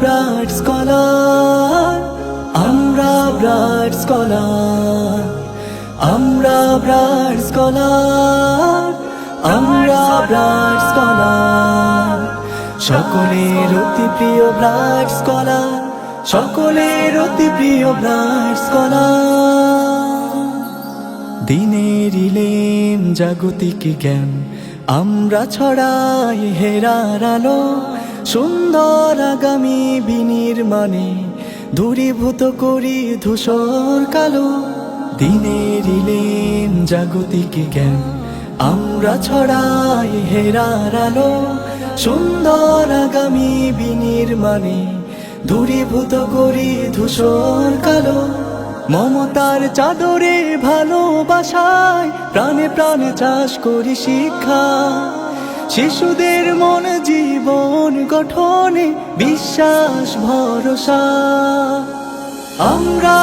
Bright scholar, আমরা bright scholar, আমরা bright scholar, আমরা ব্রাইট স্কলার। সকলের অতি প্রিয় ব্রাইট স্কলার, সকলের অতি প্রিয় ব্রাইট স্কলার। দিনের ইলেম, জাগতিক জ্ঞান, আমরা ছড়াই হেরার আলো। সুন্দর আগামী বিনির্মাণে দূরীভূত করি ধূসর কালো। দিনের ইলেম জাগতিক জ্ঞান, আমরা ছড়াই হেরার আলো। সুন্দর আগামী বিনির্মাণে দূরীভূত করি ধূসর কালো। মমতার চাদরে ভালোবাসায় প্রাণে প্রাণে চাষ করি শিক্ষা। শিশুদের মন জীবন গঠনে বিশ্বাস, ভরসা। আমরা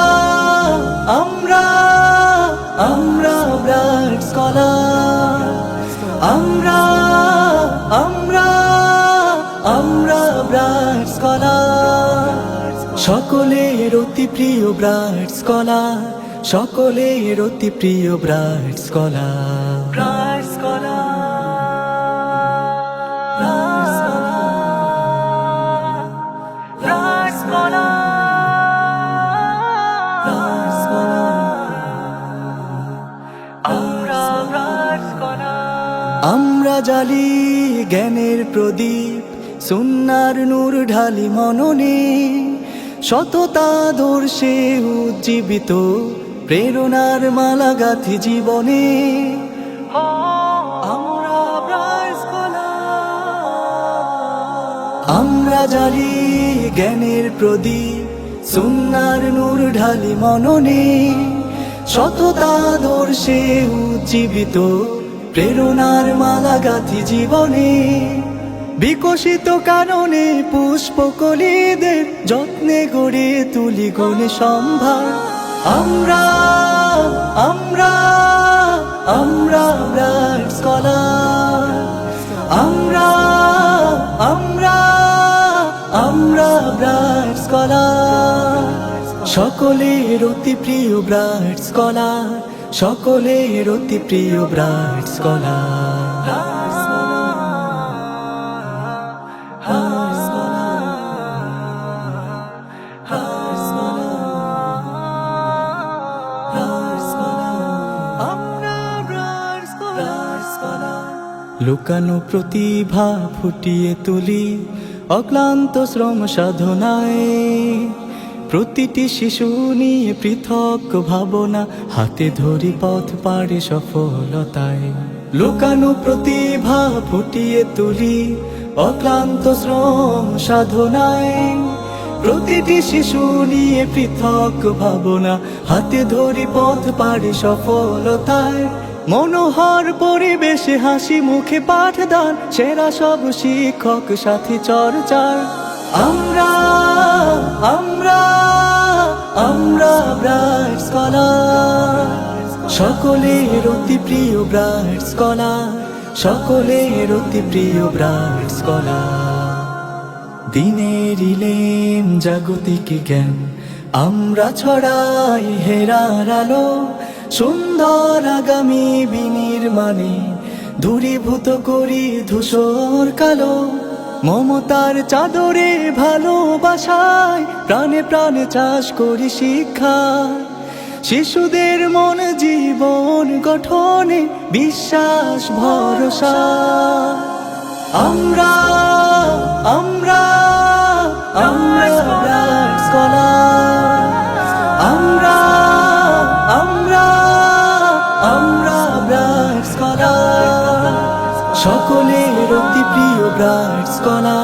আমরা আমরা ব্রাইট স্কলার। আমরা আমরা আমরা ব্রাইট স্কলার। সকলের অতি প্রিয় ব্রাইট স্কলার, সকলের অতি প্রিয় ব্রাইট স্কলার। Bright scholar. জালি জ্ঞানের প্রদীপ, সুন্নার নূর ঢালি মননে। সততা দর্শে উজ্জীবিত, প্রেরণার মালা গাথি জীবনে। আমরা জালি জ্ঞানের প্রদীপ, সুন্নার নূর ঢালি মননে। সততা দর্শে উজ্জীবিত, প্রেরণার মালা গাথি জীবনে, বিকশিত কারণে পুষ্পকলিদের যত্নে গড়ে তুলি গুণে সম্ভার। আমরা আমরা আমরা স্কলার। আমরা আমরা আমরা ব্রাইট স্কলার। সকলের অতি প্রিয় ব্রাইট স্কলার। সকলের অতি প্রিয় ব্রাইট স্কলার। লুকানো প্রতিভা ফুটিয়ে তুলি অক্লান্ত শ্রম সাধনায়। প্রতিটি শিশু নিয়ে পৃথক ভাবনা, হাতে ধরি পথ পাড়ে সফলতায়। লুকানো প্রতিভা ফুটিয়ে তুলি, অক্লান্ত শ্রম সাধনায়। প্রতিটি শিশু নিয়ে পৃথক ভাবনা, হাতে ধরি পথ পাড়ে সফলতায়। মনোহর পরিবেশে হাসি মুখে পাঠদান, সেরা সব শিক্ষক সাথী চর্চার। আমরা আমরা আমরা ব্রাইট স্কলার। সকলের অতি প্রিয় ব্রাইট স্কলার, সকলের অতি প্রিয় ব্রাইট স্কলার। দিনের ইলেম, জাগতিক জ্ঞান, আমরা ছড়াই হেরার আলো, সুন্দর আগামী বিনির্মাণে, দূরীভূত করি ধূসর কালো। মমতার চাদরে ভালোবাসায় প্রাণে প্রাণে চাষ করি শিক্ষা। শিশুদের মন জীবন গঠনে বিশ্বাস, ভরসা। আমরা আমরা আমরা আমরা আমরা আমরা সকলের অতি প্রিয় ব্রাইটস কলা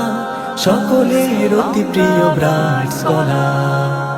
সকলের অতি প্রিয় ব্রাইটস স্কলার